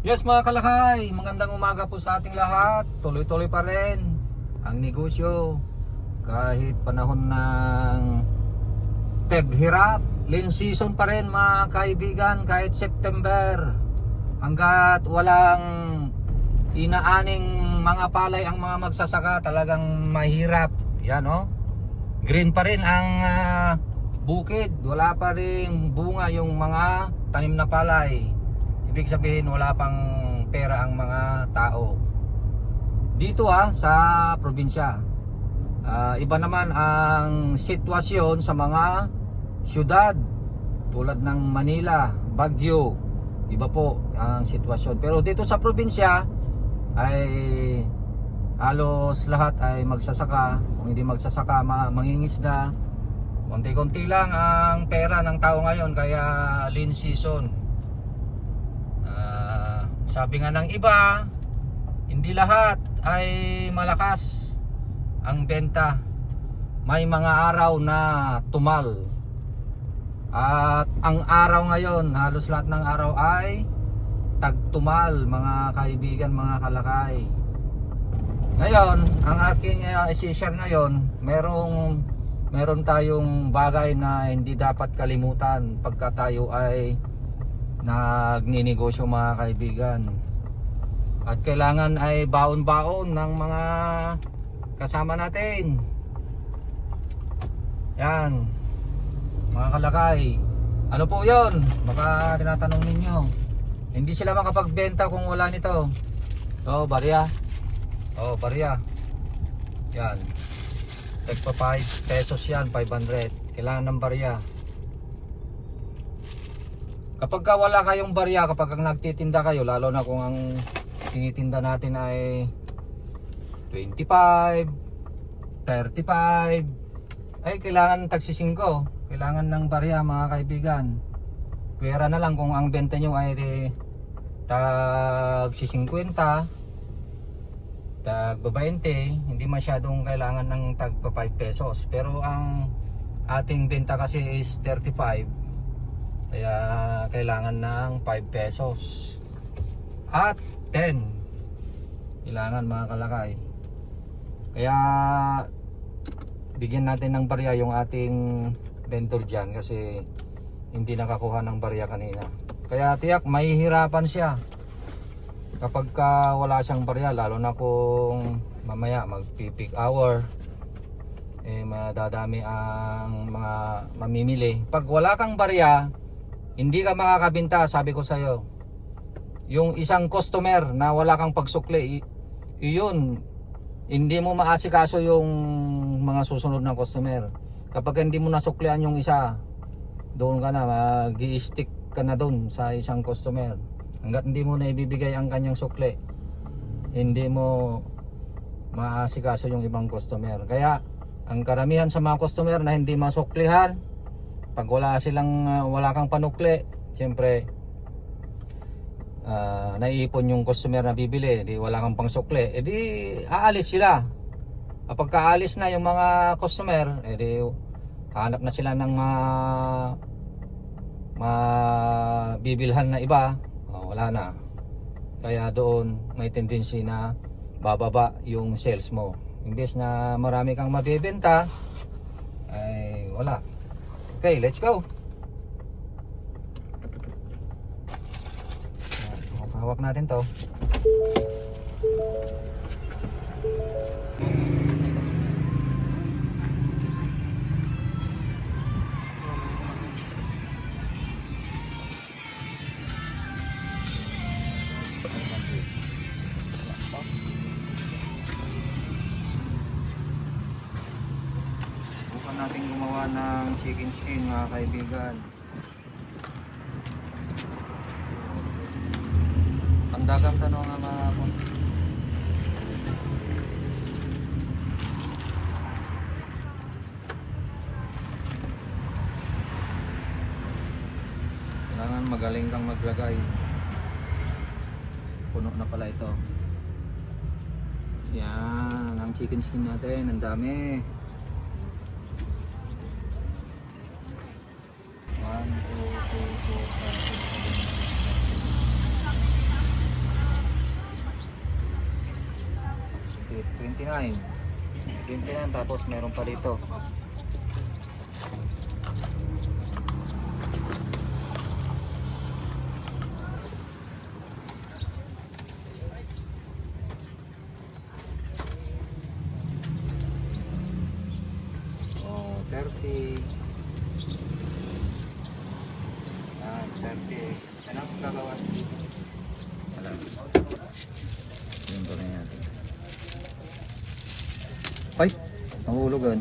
Yes mga kalakay, magandang umaga po sa ating lahat. Tuloy-tuloy pa rin ang negosyo. Kahit panahon ng paghirap, lean season pa rin mga kaibigan kahit September. Hanggat walang inaaning mga palay ang mga magsasaka talagang mahirap. Yan oh. Green pa rin ang ah, bukid. Wala pa rin bunga yung mga tanim na palay. Ibig sabihin wala pang pera ang mga tao. Dito ah sa probinsya. Ah, iba naman ang sitwasyon sa mga syudad tulad ng Manila, Baguio. Iba po ang sitwasyon. Pero dito sa probinsya ay halos lahat ay magsasaka. Kung hindi magsasaka, ma- mangingisda. Konti-konti lang ang pera ng tao ngayon kaya lean season. Ah, sabi nga ng iba, hindi lahat ay malakas ang benta. May mga araw na tumal. At ang araw ngayon, halos lahat ng araw ay tagtumal mga kaibigan, mga kalakay. Ngayon, ang aking uh, isi-share ngayon, merong meron tayong bagay na hindi dapat kalimutan pagka tayo ay nagninegosyo mga kaibigan. At kailangan ay baon-baon ng mga kasama natin. Yan. Mga kalakay. Ano po yon? Baka tinatanong ninyo. Hindi sila makapagbenta kung wala nito. Oh, barya. Oh, barya. Yan. Tagpa 5 pesos yan, 500. Kailangan ng barya. Kapag ka wala kayong barya, kapag ang nagtitinda kayo, lalo na kung ang tinitinda natin ay 25, 35, ay kailangan tagsisingko. Kailangan ng barya mga kaibigan. Pera na lang kung ang benta nyo ay tag 50, tag 20, hindi masyadong kailangan ng tag 5 pesos. Pero ang ating benta kasi is 35. Kaya kailangan ng 5 pesos. At 10. Kailangan mga kalakay. Kaya bigyan natin ng barya yung ating vendor dyan kasi hindi nakakuha ng barya kanina. Kaya tiyak mahihirapan siya kapag ka wala siyang barya lalo na kung mamaya magpi-peak hour eh madadami ang mga mamimili. Pag wala kang barya, hindi ka makakabinta, sabi ko sa'yo. Yung isang customer na wala kang pagsukli, iyon, hindi mo maasikaso yung mga susunod na customer. Kapag hindi mo nasuklian yung isa, doon ka na, mag stick ka na doon sa isang customer. Hanggat hindi mo na ibibigay ang kanyang sukli, hindi mo maasikaso yung ibang customer. Kaya, ang karamihan sa mga customer na hindi masuklihan, pag wala silang uh, wala kang panukli, siyempre ah, naiipon yung customer na bibili, di wala kang pangsukli, edi aalis sila. Kapag kaalis na yung mga customer, edi hanap na sila ng mga mabibilhan na iba, oh, wala na. Kaya doon may tendency na bababa yung sales mo. Imbes na marami kang mabibenta, ay wala. Okay, let's go. Hawak natin to. Chicken skin mga kaibigan. Ang dagang tanong nga mga ako. Kailangan magaling kang maglagay. Puno na pala ito. Yan, ang chicken skin natin, ang dami. 29 29 tapos meron pa dito. Oh, 30 gagawa dito? Wala. Yun pa na yan. Ay! Nahulog yan.